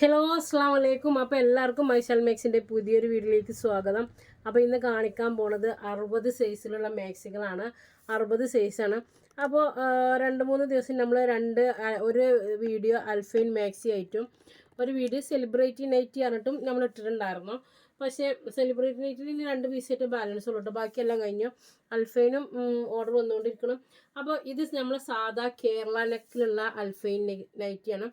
Hello അസ്സാം വലൈക്കും അപ്പോൾ എല്ലാവർക്കും മൈഷാൽ മാക്സിന്റെ പുതിയൊരു വീഡിയോയിലേക്ക് സ്വാഗതം. അപ്പോൾ ഇന്ന് കാണിക്കാൻ പോണത് അറുപത് സൈസിലുള്ള മാക്സികളാണ്. അറുപത് സൈസാണ്. അപ്പോൾ രണ്ട് മൂന്ന് ദിവസം നമ്മൾ രണ്ട് ഒരു വീഡിയോ അൽഫൈൻ മാക്സി ആയിട്ടും ഒരു വീഡിയോ സെലിബ്രേറ്റി നൈറ്റി പറഞ്ഞിട്ടും നമ്മൾ ഇട്ടിട്ടുണ്ടായിരുന്നു. പക്ഷേ സെലിബ്രിറ്റിയിൽ രണ്ട് പീസായിട്ട് ബാലൻസ് ഉള്ളൂ കേട്ടോ ബാക്കിയെല്ലാം കഴിഞ്ഞു. അൽഫൈനും ഓർഡർ വന്നുകൊണ്ടിരിക്കണം അപ്പോൾ ഇത് നമ്മൾ സാധാ കേരള നെക്കിലുള്ള അൽഫൈൻ നൈറ്റിയാണ്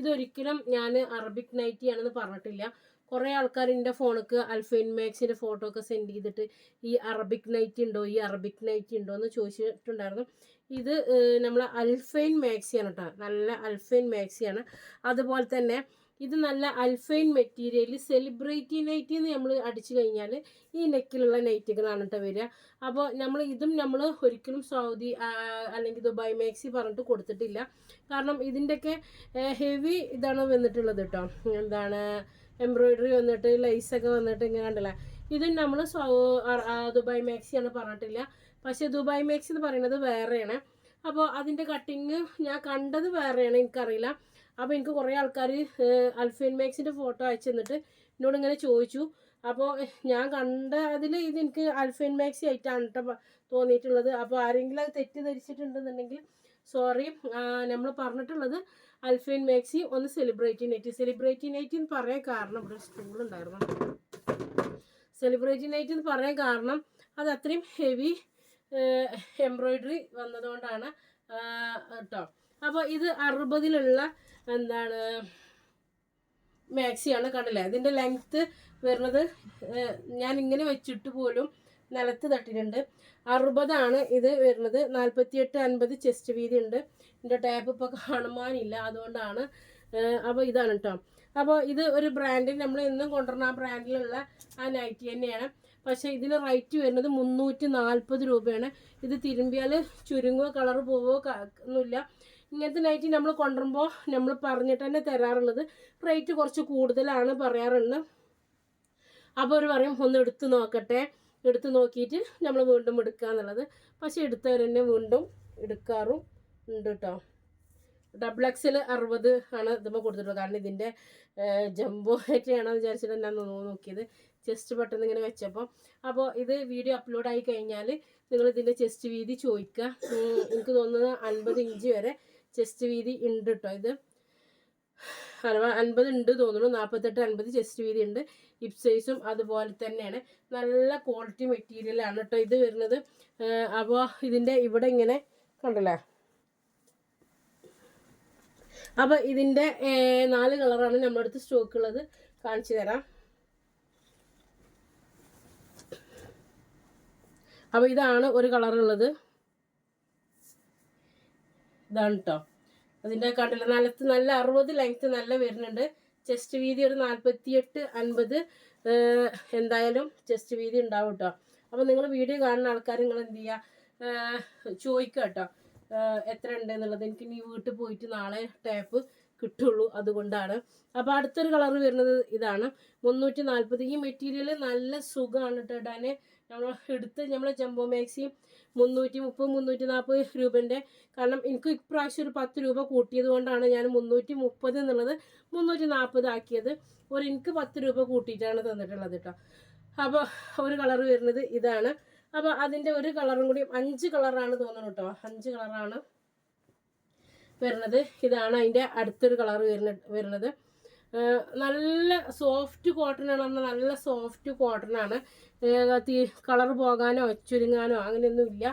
ഇതൊരിക്കലും ഞാൻ അറബിക് നൈറ്റിയാണെന്ന് പറഞ്ഞിട്ടില്ല. കുറേ ആൾക്കാർ എന്റെ ഫോണിക്ക് അൽഫൈൻ മാക്സിന്റെ ഫോട്ടോ ഒക്കെ സെൻഡ് ചെയ്തിട്ട് ഈ അറബിക് നൈറ്റ് ഉണ്ടോ ഈ അറബിക് നൈറ്റ് ഉണ്ടോ എന്ന് ചോദിച്ചിട്ടുണ്ടായിരുന്നു. ഇത് നമ്മൾ അൽഫൈൻ മാക്സിയാണ് കേട്ടോ നല്ല അൽഫൈൻ മാക്സിയാണ്. അതുപോലെ തന്നെ ഇത് നല്ല അൽഫൈൻ മെറ്റീരിയൽ സെലിബ്രേറ്റി നൈറ്റി എന്ന് നമ്മൾ അടിച്ചു കഴിഞ്ഞാൽ ഈ നെക്കിലുള്ള നൈറ്റുകളാണ് കേട്ടോ വരിക അപ്പോൾ നമ്മൾ ഇതും നമ്മൾ ഒരിക്കലും സൗദി അല്ലെങ്കിൽ ദുബായ് മാക്സി പറഞ്ഞിട്ട് കൊടുത്തിട്ടില്ല. കാരണം ഇതിന്റെയൊക്കെ ഹെവി ഇതാണ് വന്നിട്ടുള്ളത് കേട്ടോ എന്താണ് എംബ്രോയിഡറി വന്നിട്ട് ലൈസൊക്കെ വന്നിട്ട് ഇങ്ങനെ കണ്ടല്ലേ? ഇതും നമ്മൾ ദുബായ് മാക്സിയാണ് പറഞ്ഞിട്ടില്ല. പക്ഷേ ദുബായ് മാക്സി എന്ന് പറയുന്നത് വേറെയാണ്. അപ്പോൾ അതിന്റെ കട്ടിങ് ഞാൻ കണ്ടത് വേറെയാണ് എനിക്കറിയില്ല. അപ്പോൾ എനിക്ക് കുറേ ആൾക്കാർ അൽഫൈൻ മാക്സിന്റെ ഫോട്ടോ അയച്ചു തന്നിട്ട് എന്നോട് ഇങ്ങനെ ചോദിച്ചു. അപ്പോൾ ഞാൻ കണ്ട അതിൽ ഇത് എനിക്ക് അൽഫൈൻ മാക്സി ആയിട്ടാണ് കേട്ടോ തോന്നിയിട്ടുള്ളത്. അപ്പോൾ ആരെങ്കിലും അത് തെറ്റിദ്ധരിച്ചിട്ടുണ്ടെന്നുണ്ടെങ്കിൽ സോറി നമ്മൾ പറഞ്ഞിട്ടുള്ളത് അൽഫൈൻ മാക്സി ഒന്ന് സെലിബ്രേറ്റി നൈറ്റ്. സെലിബ്രേറ്റി നൈറ്റ് എന്ന് പറയാൻ കാരണം ഇവിടെ സ്റ്റൂൾ ഉണ്ടായിരുന്നു. സെലിബ്രേറ്റി നൈറ്റ് എന്ന് പറയാൻ കാരണം അത് അത്രയും ഹെവി എംബ്രോയിഡറി വന്നതുകൊണ്ടാണ് കേട്ടോ അപ്പോൾ ഇത് അറുപതിലുള്ള എന്താണ് മാക്സിയാണ് കണ്ടില്ലേ ഇതിന്റെ ലെങ്ത്ത് വരുന്നത് ഞാൻ ഇങ്ങനെ വെച്ചിട്ട് പോലും നിലത്ത് തട്ടിയിട്ടുണ്ട് അറുപതാണ് ഇത് വരുന്നത്. നാൽപ്പത്തിയെട്ട് അൻപത് ചെസ്റ്റ് വീതി ഉണ്ട്. ഇതിന്റെ ടാപ്പ് ഇപ്പോൾ കാണുവാനില്ല അതുകൊണ്ടാണ് അപ്പോൾ ഇതാണ് കേട്ടോ അപ്പോൾ ഇത് ഒരു ബ്രാൻഡിൽ നമ്മൾ എന്നും കൊണ്ടുവരുന്ന ആ ബ്രാൻഡിലുള്ള ആ നൈറ്റി തന്നെയാണ്. പക്ഷേ ഇതിന് റേറ്റ് വരുന്നത് മുന്നൂറ്റി നാൽപ്പത് രൂപയാണ്. ഇത് തിരുമ്പിയാൽ ചുരുങ്ങുകയോ കളർ പോവുകയോ ഒന്നുമില്ല. ഇങ്ങനത്തെ നൈറ്റി നമ്മൾ കൊണ്ടുവരുമ്പോൾ നമ്മൾ പറഞ്ഞിട്ട് തന്നെ തരാറുള്ളത് റേറ്റ് കുറച്ച് കൂടുതലാണ് പറയാറുണ്ട്. അപ്പോൾ അവർ പറയും ഒന്ന് എടുത്ത് നോക്കട്ടെ. എടുത്ത് നോക്കിയിട്ട് നമ്മൾ വീണ്ടും എടുക്കുക എന്നുള്ളത്. പക്ഷേ എടുത്തവർ തന്നെ വീണ്ടും എടുക്കാറും ഉണ്ട് കേട്ടോ ഡബിൾ എക്സിൽ അറുപത് ആണ് ഇതുമ്പോൾ കൊടുത്തിട്ടുള്ളത്. കാരണം ഇതിന്റെ ജംബോ ആയിട്ടാണെന്ന് വിചാരിച്ചിട്ട് ഞാൻ നോക്കിയത്. ചെസ്റ്റ് പെട്ടെന്ന് ഇങ്ങനെ വെച്ചപ്പോൾ അപ്പോൾ ഇത് വീഡിയോ അപ്ലോഡ് ആയി കഴിഞ്ഞാൽ നിങ്ങൾ ഇതിന്റെ ചെസ്റ്റ് വീതി ചോദിക്കുക. എനിക്ക് തോന്നുന്നത് അൻപത് ഇഞ്ച് വരെ ചെസ്റ്റ് വീതി ഉണ്ട് കേട്ടോ ഇത്. അറുപ അൻപത് ഉണ്ട് തോന്നുന്നു. നാൽപ്പത്തെട്ട് അൻപത് ചെസ്റ്റ് വീതി ഉണ്ട്. ഹിപ് സൈസും അതുപോലെ തന്നെയാണ്. നല്ല ക്വാളിറ്റി മെറ്റീരിയലാണ് കേട്ടോ ഇത് വരുന്നത്. അപ്പോൾ ഇതിന്റെ ഇവിടെ ഇങ്ങനെ കണ്ടല്ലേ? അപ്പോൾ ഇതിന്റെ നാല് കളറാണ് നമ്മുടെ അടുത്ത് സ്റ്റോക്ക് ഉള്ളത്. കാണിച്ചു തരാം. അപ്പോൾ ഇതാണ് ഒരു കളറുള്ളത് ഇതാണ് കേട്ടോ അതിന്റെ കണ്ടില്ല നിലത്ത് നല്ല അറുപത് ലെങ്ത്ത് നല്ല വരുന്നുണ്ട്. ചെസ്റ്റ് വീതി ഒരു നാൽപ്പത്തിയെട്ട് അൻപത് എന്തായാലും ചെസ്റ്റ് വീതി ഉണ്ടാവും കേട്ടോ അപ്പോൾ നിങ്ങൾ വീഡിയോ കാണുന്ന ആൾക്കാർ നിങ്ങൾ എന്ത് ചെയ്യുക ചോദിക്കുക കേട്ടോ എത്ര ഉണ്ട് എന്നുള്ളത്. എനിക്ക് ഇനി വീട്ടിൽ പോയിട്ട് നാളെ ടാപ്പ് കിട്ടുള്ളൂ അതുകൊണ്ടാണ്. അപ്പോൾ അടുത്തൊരു കളർ വരുന്നത് ഇതാണ്. മുന്നൂറ്റി നാൽപ്പത് ഈ മെറ്റീരിയൽ നല്ല സുഖമാണ് കേട്ടോ ഇടാൻ നമ്മൾ എടുത്ത് നമ്മൾ ജംബോ മാക്സി മുന്നൂറ്റി മുപ്പത് മുന്നൂറ്റി നാൽപ്പത് രൂപന്റെ. കാരണം എനിക്ക് ഇപ്രാവശ്യം ഒരു പത്ത് രൂപ കൂട്ടിയത് കൊണ്ടാണ് ഞാൻ മുന്നൂറ്റി മുപ്പത് എന്നുള്ളത് മുന്നൂറ്റി നാൽപ്പത് ആക്കിയത്. ഒരു എനിക്ക് പത്ത് രൂപ കൂട്ടിയിട്ടാണ് തന്നിട്ടുള്ളത് കേട്ടോ അപ്പോൾ ഒരു കളർ വരുന്നത് ഇതാണ്. അപ്പോൾ അതിന്റെ ഒരു കളറും കൂടി അഞ്ച് കളറാണ് തോന്നുന്നു കേട്ടോ അഞ്ച് കളറാണ് വരുന്നത്. ഇതാണ് അതിന്റെ അടുത്തൊരു കളർ വരുന്ന വരുന്നത്. നല്ല സോഫ്റ്റ് കോട്ടൺ ആണ്. പറഞ്ഞാൽ നല്ല സോഫ്റ്റ് കോട്ടൺ ആണ്. തീ കളർ പോകാനോ ചുരുങ്ങാനോ അങ്ങനെയൊന്നും ഇല്ല.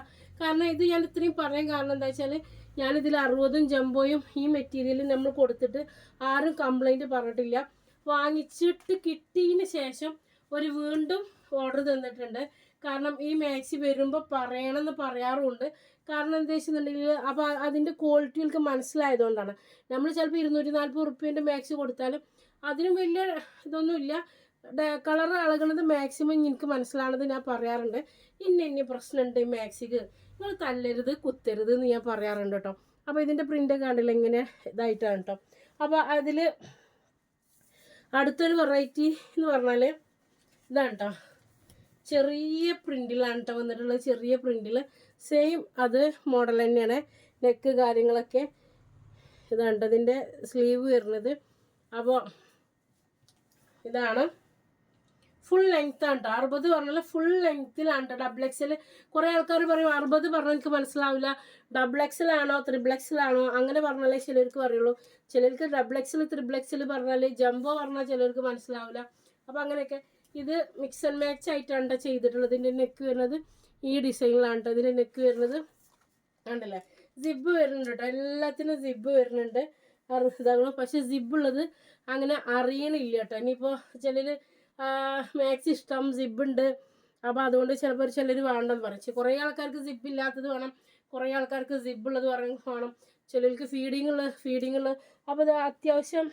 കാരണം ഇത് ഞാൻ ഇത്രയും പറയാൻ കാരണം എന്താ വെച്ചാൽ ഞാനിതിൽ അറുപതും ജംബോയും ഈ മെറ്റീരിയലും നമ്മൾ കൊടുത്തിട്ട് ആരും കംപ്ലൈന്റ് പറഞ്ഞിട്ടില്ല. വാങ്ങിച്ചിട്ട് കിട്ടിയതിന് ശേഷം ഒരു വീണ്ടും ഓർഡർ തന്നിട്ടുണ്ട്. കാരണം ഈ മാക്സി വരുമ്പോൾ പറയണമെന്ന് പറയാറുമുണ്ട് കാരണം എന്താ വെച്ചിട്ടുണ്ടെങ്കിൽ അപ്പോൾ അതിന്റെ ക്വാളിറ്റി മനസ്സിലായതുകൊണ്ടാണ്. നമ്മൾ ചിലപ്പോൾ ഇരുന്നൂറ്റി നാൽപ്പത് റുപ്യേന്റെ മാക്സി കൊടുത്താലും അതിനും വലിയ ഇതൊന്നുമില്ല. കളർ അളകണത് മാക്സിമം എനിക്ക് മനസ്സിലാണത് ഞാൻ പറയാറുണ്ട്. ഇന്ന ഇന്ന പ്രശ്നമുണ്ട് ഈ മാക്സിക്ക് നിങ്ങൾ തല്ലരുത് കുത്തരുത് എന്ന് ഞാൻ പറയാറുണ്ട് കേട്ടോ. അപ്പോൾ ഇതിന്റെ പ്രിന്റ് കണ്ടില്ല? ഇങ്ങനെ ഇതായിട്ടാണ് കേട്ടോ. അപ്പോൾ അതിൽ അടുത്തൊരു വെറൈറ്റി എന്ന് പറഞ്ഞാൽ ഇതാണ് കേട്ടോ ചെറിയ പ്രിന്റിലാണ് കേട്ടോ വന്നിട്ടുള്ളത്. ചെറിയ പ്രിന്റിൽ സെയിം അത് മോഡൽ തന്നെയാണ്. നെക്ക് കാര്യങ്ങളൊക്കെ ഇതാണ് അതിന്റെ സ്ലീവ് വരുന്നത്. അപ്പോൾ ഇതാണ്. ഫുൾ ലെങ്ത് ആണ് കേട്ടോ അറുപത് പറഞ്ഞാൽ ഫുൾ ലെങ്ത്തിലാണ് കേട്ടോ ഡബിൾ എക്സൽ കുറേ ആൾക്കാർ പറയും അറുപത് പറഞ്ഞാൽ എനിക്ക് മനസ്സിലാവില്ല ഡബിൾ എക്സൽ ആണോ ത്രിബിൾ ആണോ? അങ്ങനെ പറഞ്ഞാലേ ചിലർക്ക് പറയുള്ളൂ. ചിലർക്ക് ഡബിൾ എക്സൽ ത്രിബിൾ എക്സൽ പറഞ്ഞാൽ ജംബോ പറഞ്ഞാൽ ചിലർക്ക് മനസ്സിലാവില്ല അപ്പോൾ അങ്ങനെയൊക്കെ ഇത് മിക്സ് ആൻഡ് മാച്ച് ആയിട്ടാണ് ട്ടോ ചെയ്തിട്ടുള്ളത്. ഇതിന്റെ നെക്ക് വരുന്നത് ഈ ഡിസൈനിലാണ് കേട്ടോ ഇതിന്റെ നെക്ക് വരുന്നത് കണ്ടല്ലേ? സിബ് വരുന്നുണ്ട് കേട്ടോ എല്ലാത്തിനും സിബ് വരുന്നുണ്ട്. അറി- ഇതാകണം പക്ഷെ സിബ് ഉള്ളത് അങ്ങനെ അറിയണില്ല കേട്ടോ ഇനിയിപ്പോൾ ചിലർ മാക്സ് ഇഷ്ടം സിബ് ഉണ്ട്. അപ്പോൾ അതുകൊണ്ട് ചിലപ്പോൾ ചിലർ വേണ്ടെന്ന് പറയും. കുറേ ആൾക്കാർക്ക് സിബ് ഇല്ലാത്തത് വേണം. കുറേ ആൾക്കാർക്ക് സിബ് ഉള്ളത് വേണം. ചിലർക്ക് ഫീഡിങ് ഉള്ള ഫീഡിങ് ഉള്ള. അപ്പോൾ അത് അത്യാവശ്യം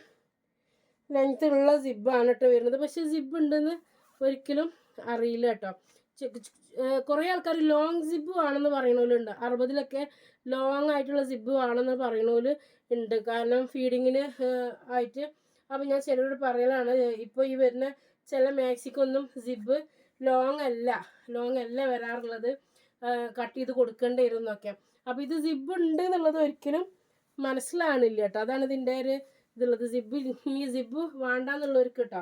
ലെങ്ത് ഉള്ള സിബാണ് കേട്ടോ വരുന്നത്. പക്ഷെ സിബ് ഉണ്ടെന്ന് ഒരിക്കലും അറിയില്ല കേട്ടോ കുറെ ആൾക്കാർ ലോങ് സിബ് ആണെന്ന് പറയണവരുണ്ട് അറുപതിലൊക്കെ ലോങ് ആയിട്ടുള്ള സിബ് ആണെന്ന് പറയണവര് ഉണ്ട്. കാരണം ഫീഡിങ്ങിന് ആയിട്ട് അപ്പം ഞാൻ ചിലരോട് പറയലാണ് ഇപ്പോൾ ഈ വരുന്ന ചില മാക്സിക്കൊന്നും സിബ് ലോങ് അല്ല ലോങ് അല്ല വരാറുള്ളത് കട്ട് ചെയ്ത് കൊടുക്കേണ്ടി എന്നൊക്കെ അപ്പോൾ ഇത് സിബ് ഉണ്ട് എന്നുള്ളത് ഒരിക്കലും മനസ്സിലാണില്ല കേട്ടോ അതാണ് ഇതിന്റെ ഒരു ഇതുള്ളത് സിബ് ഈ സിബ് വേണ്ടാന്നുള്ളവർക്ക് കേട്ടോ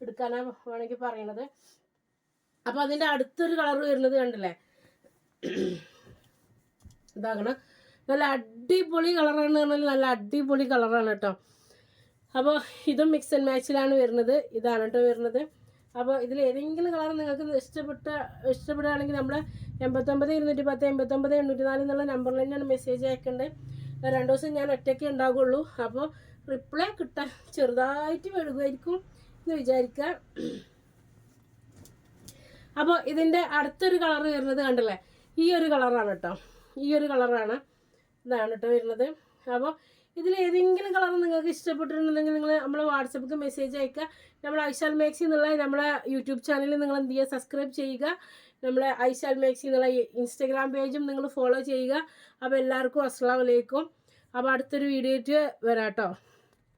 എടുക്കാനാ വേണമെങ്കിൽ പറയണത്. അപ്പോൾ അതിന്റെ അടുത്തൊരു കളർ വരുന്നത് കണ്ടില്ലേ? ഇതാകണം. നല്ല അടിപൊളി കളറാണ് പറഞ്ഞാൽ നല്ല അടിപൊളി കളറാണ് കേട്ടോ അപ്പോൾ ഇതും മിക്സ് ആൻഡ് മാച്ചിലാണ് വരുന്നത്. ഇതാണ് കേട്ടോ വരുന്നത്. അപ്പോൾ ഇതിൽ ഏതെങ്കിലും കളർ നിങ്ങൾക്ക് ഇഷ്ടപ്പെട്ട ഇഷ്ടപ്പെടുകയാണെങ്കിൽ നമ്മുടെ എൺപത്തൊമ്പത് ഇരുന്നൂറ്റി പത്ത് എൺപത്തൊമ്പത് എണ്ണൂറ്റി നാല് എന്നുള്ള നമ്പറിൽ തന്നെയാണ് മെസ്സേജ് അയക്കേണ്ടത് രണ്ട് ദിവസം ഞാൻ ഒറ്റയ്ക്ക് ഉണ്ടാകുള്ളൂ അപ്പോൾ റിപ്ലൈ കിട്ടാൻ ചെറുതായിട്ട് വഴുകുമായിരിക്കും എന്ന് വിചാരിക്കുക. അപ്പോൾ ഇതിന്റെ അടുത്തൊരു കളർ വരുന്നത് കണ്ടില്ലേ? ഈ ഒരു കളറാണ് കേട്ടോ. ഈ ഒരു കളറാണ് ഇതാണ് കേട്ടോ വരുന്നത്. അപ്പോൾ ഇതിൽ ഏതെങ്കിലും കളർ നിങ്ങൾക്ക് ഇഷ്ടപ്പെട്ടിട്ടുണ്ടെങ്കിൽ നിങ്ങൾ നമ്മളെ വാട്സപ്പിൽ മെസ്സേജ് അയക്കുക. നമ്മൾ ഐശാൽ മാക്സി എന്നുള്ള നമ്മളെ യൂട്യൂബ് ചാനലിൽ നിങ്ങൾ എന്ത് ചെയ്യുക? സബ്സ്ക്രൈബ് ചെയ്യുക. നമ്മളെ ഐശാൽ മാക്സി എന്നുള്ള ഇൻസ്റ്റഗ്രാം പേജും നിങ്ങൾ ഫോളോ ചെയ്യുക. അപ്പോൾ എല്ലാവർക്കും അസ്സാം വലൈക്കും അപ്പോൾ അടുത്തൊരു വീഡിയോ ആയിട്ട് വരാം കേട്ടോ.